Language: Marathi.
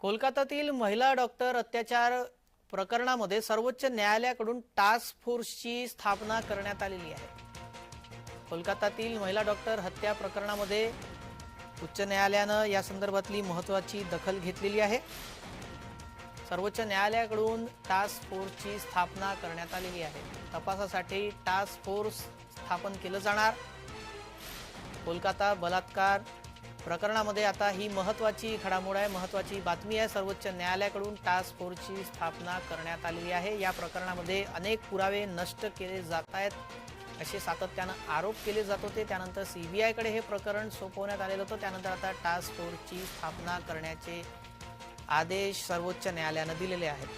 कोलकातातील महिला डॉक्टर अत्याचार प्रकरणामध्ये सर्वोच्च न्यायालयाकडून टास्क फोर्सची स्थापना करण्यात आलेली आहे. कोलकातातील महिला डॉक्टर हत्या प्रकरणामध्ये उच्च न्यायालयानं या संदर्भातली महत्वाची दखल घेतलेली आहे. सर्वोच्च न्यायालयाकडून टास्क फोर्सची स्थापना करण्यात आलेली आहे. तपासासाठी टास्क फोर्स स्थापन केलं जाणार. कोलकाता बलात्कार प्रकरणामध्ये आता ही महत्वाची घडामोड आहे महत्वाची बातमी आहे. सर्वोच्च न्यायालयाकडून टास्क फोर्सची स्थापना करण्यात आलेली आहे. या प्रकरणामध्ये अनेक पुरावे नष्ट केले जात आहेत. असे सातत्यानं आरोप केले जात होते. त्यानंतर सीबीआयकडे हे प्रकरण सोपवण्यात आलेलं होतं. त्यानंतर आता टास्क फोर्सची स्थापना करण्याचे आदेश सर्वोच्च न्यायालयानं दिलेले आहेत.